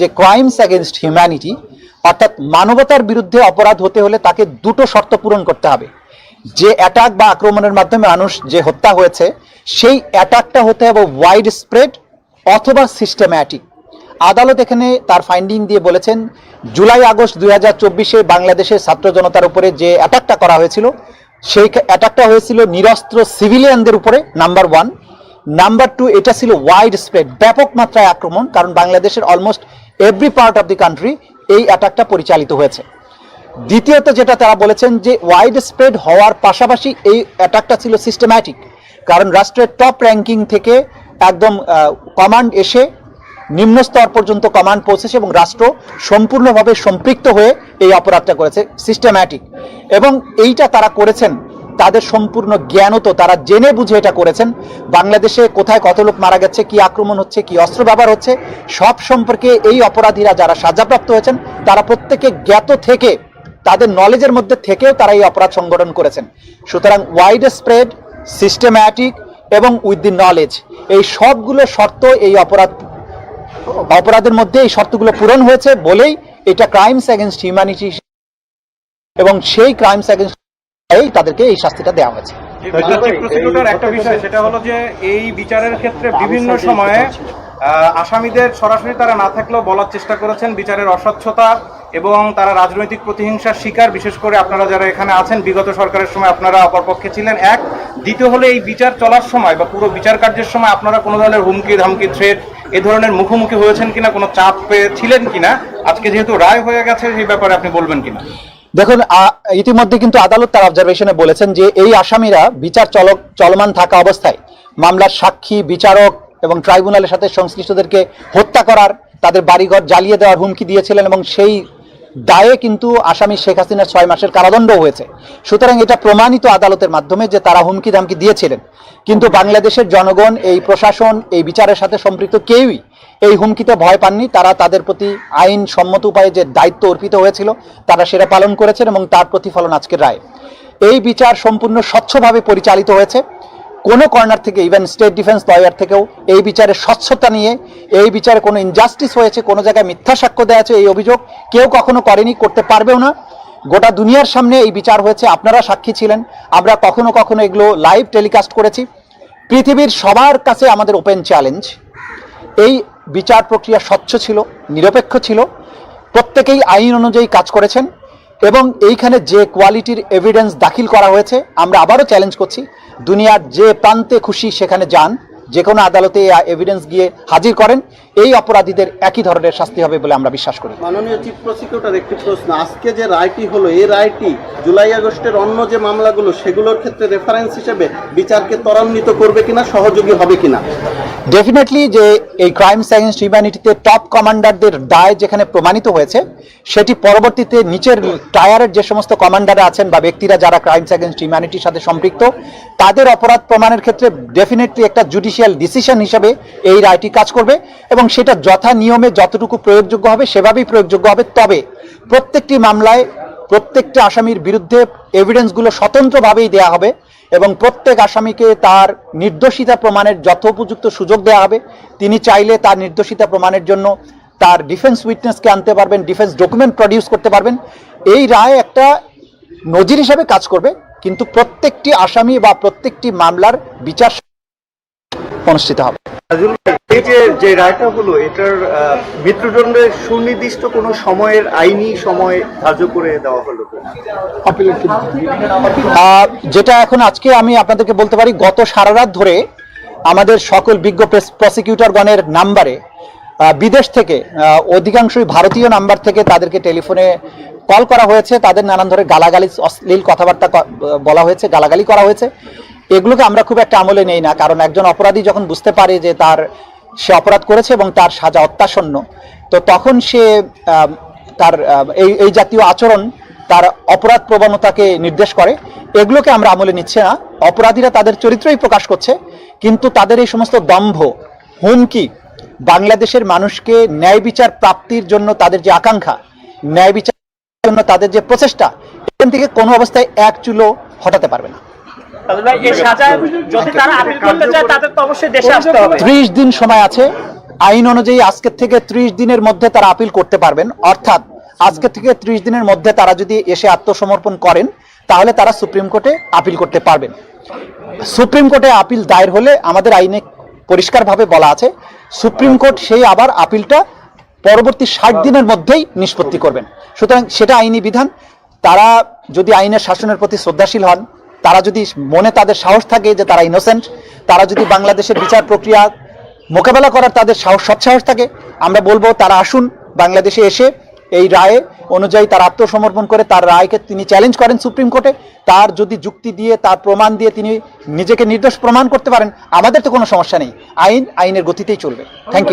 যে crimes against humanity অর্থাৎ মানবতার বিরুদ্ধে অপরাধ হতে হলে তাকে দুটো শর্ত পূরণ করতে হবে। যে অ্যাটাক বা আক্রমণের মাধ্যমে মানুষ যে হত্যা হয়েছে, সেই অ্যাটাকটা হতে হবে ওয়াইড স্প্রেড অথবা সিস্টেম্যাটিক আদালত এখানে তার ফাইন্ডিং দিয়ে বলেছেন, জুলাই আগস্ট দুই হাজার চব্বিশে বাংলাদেশের ছাত্র জনতার উপরে যে অ্যাটাকটা করা হয়েছিল, সেই অ্যাটাকটা হয়েছিল নিরস্ত্র সিভিলিয়ানদের উপরে নাম্বার ওয়ান নাম্বার টু এটা ছিল ওয়াইড স্প্রেড ব্যাপক মাত্রায় আক্রমণ, কারণ বাংলাদেশের almost every part of the country এই অ্যাটাকটা পরিচালিত হয়েছে। দ্বিতীয়ত যেটা তারা বলেছেন যে ওয়াইড স্প্রেড হওয়ার পাশাপাশি এই অ্যাটাকটা ছিল সিস্টেম্যাটিক কারণ রাষ্ট্রের টপ র্যাঙ্কিং থেকে একদম কমান্ড এসে নিম্ন স্তর পর্যন্ত কমান্ড পৌঁছেছে এবং রাষ্ট্র সম্পূর্ণভাবে সম্পৃক্ত হয়ে এই অপরাধটা করেছে সিস্টেম্যাটিক এবং এইটা তারা করেছেন তাদের সম্পূর্ণ জ্ঞানও তো তারা জেনে বুঝে এটা করেছেন। বাংলাদেশে কোথায় কত লোক মারা গেছে, কি আক্রমণ হচ্ছে, কি অস্ত্র ব্যবহার হচ্ছে, সব সম্পর্কে এই অপরাধীরা যারা সাজাপ্রাপ্ত হয়েছেন, তারা প্রত্যেকে জ্ঞাত থেকে, তাদের নলেজের মধ্যে থেকেও তারা এই অপরাধ সংগঠন করেছেন। সুতরাং ওয়াইড স্প্রেড সিস্টেম্যাটিক এবং উইথ দি নলেজ এই সবগুলো শর্ত এই অপরাধ, অপরাধের মধ্যে এই শর্তগুলো পূরণ হয়েছে বলেই এটা ক্রাইমস অ্যাগেনস্ট হিউম্যানিটি এবং সেই ক্রাইমস অ্যাগেনস্ট এই তাদেরকে এই শাস্তিটা দেওয়া হয়েছে। একটা বিষয় সেটা হলো যে এই বিচারের ক্ষেত্রে বিভিন্ন সময়ে আসামিদের সরাসরি তারা না থাকলেও বলার চেষ্টা করেছেন বিচারের অস্বচ্ছতা এবং তারা রাজনৈতিক প্রতিহিংসার শিকার বিশেষ করে আপনারা যারা এখানে আছেন বিগত সরকারের সময় আপনারা অপরপক্ষে ছিলেন এক। দ্বিতীয় হলে এই বিচার চলার সময় বা পুরো বিচার কার্যের সময় আপনারা কোনো ধরনের হুমকি ধামকি থ্রেট এ ধরনের মুখোমুখি হয়েছেন কিনা কোনো চাপ পেয়ে ছিলেন কিনা আজকে যেহেতু রায় হয়ে গেছে সেই ব্যাপারে আপনি বলবেন কিনা? দেখুন ইতিমধ্যে কিন্তু আদালত তার অবজারভেশনে বলেছেন যে এই আসামিরা বিচার চলক, চলমান থাকা অবস্থায় মামলার সাক্ষী, বিচারক এবং ট্রাইব্যুনালের সাথে সংশ্লিষ্টদেরকে হত্যা করার, তাদের বাড়িঘর জ্বালিয়ে দেওয়ার হুমকি দিয়েছিলেন এবং সেই দায়ে কিন্তু আসামি শেখ হাসিনার ছয় মাসের কারাদণ্ড হয়েছে। সুতরাং এটা প্রমাণিত আদালতের মাধ্যমে যে তারা হুমকি ধামকি দিয়েছিলেন। কিন্তু বাংলাদেশের জনগণ, এই প্রশাসন, এই বিচারের সাথে সম্পৃক্ত কেউই এই হুমকিতে ভয় পাননি। তারা তাদের প্রতি আইন সম্মত উপায়ে যে দায়িত্ব অর্পিত হয়েছিল, তারা সেটা পালন করেছেন এবং তার প্রতিফলন আজকের রায়। এই বিচার সম্পূর্ণ স্বচ্ছভাবে পরিচালিত হয়েছে। কোনো কর্নার থেকে ইভেন স্টেট ডিফেন্স লয়ার থেকেও এই বিচারে স্বচ্ছতা নিয়ে, এই বিচারে কোনো ইনজাস্টিস হয়েছে, কোনো জায়গায় মিথ্যা সাক্ষ্য দেওয়া আছে এই অভিযোগ কেউ কখনো করেনি, করতে পারবেও না। গোটা দুনিয়ার সামনে এই বিচার হয়েছে, আপনারা সাক্ষী ছিলেন, আমরা কখনো কখনো এগুলো লাইভ টেলিকাস্ট করেছি। পৃথিবীর সবার কাছে আমাদের ওপেন চ্যালেঞ্জ এই বিচার প্রক্রিয়া স্বচ্ছ ছিল, নিরপেক্ষ ছিল, প্রত্যেকেই আইন অনুযায়ী কাজ করেছেন এবং এইখানে যে কোয়ালিটির এভিডেন্স দাখিল করা হয়েছে, আমরা আবারও চ্যালেঞ্জ করছি, দুনিয়ার যে প্রান্তে খুশি সেখানে যান। যে কোনো আদালতে এভিডেন্স গিয়ে হাজির করেন এই অপরাধীদের একই ধরনের শাস্তি হবে বলে আমরা বিশ্বাস করি। মাননীয় চিফ প্রসিকিউটর একটি প্রশ্ন। আজকে যে রায়টি হলো এই রায়টি জুলাই আগস্টের অন্য যে মামলাগুলো সেগুলোর ক্ষেত্রে রেফারেন্স হিসেবে বিচারকে ত্বরান্বিত করবে কিনা সহযোগী হবে কিনা? ডেফিনেটলি যে এই ক্রাইমস অ্যাগেন্স্ট হিউম্যানিটিতে টপ কমান্ডারদের দায় যেখানে প্রমাণিত হয়েছে সেটি পরবর্তীতে নিচের টায়ারের যে সমস্ত কমান্ডাররা আছেন বা ব্যক্তিরা যারা ক্রাইমস অ্যাগেন্স্ট হিউম্যানিটির সাথে সম্পৃক্ত তাদের অপরাধ প্রমাণের ক্ষেত্রে ডেফিনেটলি একটা জুডিশিয়াল ডিসিশন হিসেবে এই রায়টি কাজ করবে এবং সেটা যথা নিয়মে যতটুকু প্রয়োগযোগ্য হবে সেভাবেই প্রয়োগযোগ্য হবে। তবে প্রত্যেকটি মামলায় প্রত্যেকটা আসামির বিরুদ্ধে এভিডেন্সগুলো স্বতন্ত্রভাবেই দেয়া হবে এবং প্রত্যেক আসামিকে তার নির্দোষিতা প্রমাণের যথোপযুক্ত সুযোগ দেওয়া হবে। তিনি চাইলে তার নির্দোষিতা প্রমাণের জন্য তার ডিফেন্স উইটনেসকে আনতে পারবেন ডিফেন্স ডকুমেন্ট প্রডিউস করতে পারবেন। এই রায় একটা নজির হিসেবে কাজ করবে, কিন্তু প্রত্যেকটি আসামি বা প্রত্যেকটি মামলার বিচার অনুষ্ঠিত হবে। এই যে যে রায়টা হলো এটার মৃত্যুদণ্ডের সুনির্দিষ্ট কোনো সময়ের আইনি সময় ধার্য করে দেওয়া হলো যেটা এখন আজকে আমি আপনাদেরকে বলতে পারি গত সারা রাত ধরে আমাদের সকল বিজ্ঞ প্রসিকিউটরগণের নাম্বারে বিদেশ থেকে অধিকাংশই ভারতীয় নাম্বার থেকে তাদেরকে টেলিফোনে কল করা হয়েছে। তাদের নানান ধরে গালাগালি অশ্লীল কথাবার্তা বলা হয়েছে গালাগালি করা হয়েছে। এগুলোকে আমরা খুব একটা আমলে নেই না, কারণ একজন অপরাধী যখন বুঝতে পারে যে তার, সে অপরাধ করেছে এবং তার সাজা অত্যাসন্ন, তো তখন সে তার এই এই জাতীয় আচরণ, তার অপরাধ প্রবণতাকে নির্দেশ করে। এগুলোকে আমরা আমলে নিচ্ছে না। অপরাধীরা তাদের চরিত্রই প্রকাশ করছে, কিন্তু তাদের এই সমস্ত দম্ভ, হুমকি, বাংলাদেশের মানুষকে ন্যায় বিচার প্রাপ্তির জন্য তাদের যে আকাঙ্ক্ষা, ন্যায় বিচারের জন্য তাদের যে প্রচেষ্টা, এখান থেকে কোনো অবস্থায় এক চুলো হটাতে পারবে না। দেশে আসতে হবে। ত্রিশ দিন সময় আছে। আইন অনুযায়ী আজকের থেকে ত্রিশ দিনের মধ্যে তারা আপিল করতে পারবেন। অর্থাৎ আজকে থেকে ত্রিশ দিনের মধ্যে তারা যদি এসে আত্মসমর্পণ করেন তাহলে তারা সুপ্রিম কোর্টে আপিল করতে পারবেন। সুপ্রিম কোর্টে আপিল দায়ের হলে আমাদের আইনে পরিষ্কারভাবে বলা আছে সুপ্রিম কোর্ট সেই আবার আপিলটা পরবর্তী ষাট দিনের মধ্যেই নিষ্পত্তি করবেন। সুতরাং সেটা আইনি বিধান। তারা যদি আইনের শাসনের প্রতি শ্রদ্ধাশীল হন তারা যদি মনে তাদের সাহস থাকে যে তারা ইনোসেন্ট তারা যদি বাংলাদেশের বিচার প্রক্রিয়া মোকাবেলা করার তাদের সাহস সৎসাহস থাকে, আমরা বলব তারা আসুন, বাংলাদেশে এসে এই রায়ে অনুযায়ী তার আত্মসমর্পণ করে, তার রায়কে তিনি চ্যালেঞ্জ করেন সুপ্রিম কোর্টে। তার যদি যুক্তি দিয়ে, তার প্রমাণ দিয়ে তিনি নিজেকে নির্দোষ প্রমাণ করতে পারেন, আমাদের তো কোনো সমস্যা নেই। আইন আইনের গতিতেই চলবে। Thank you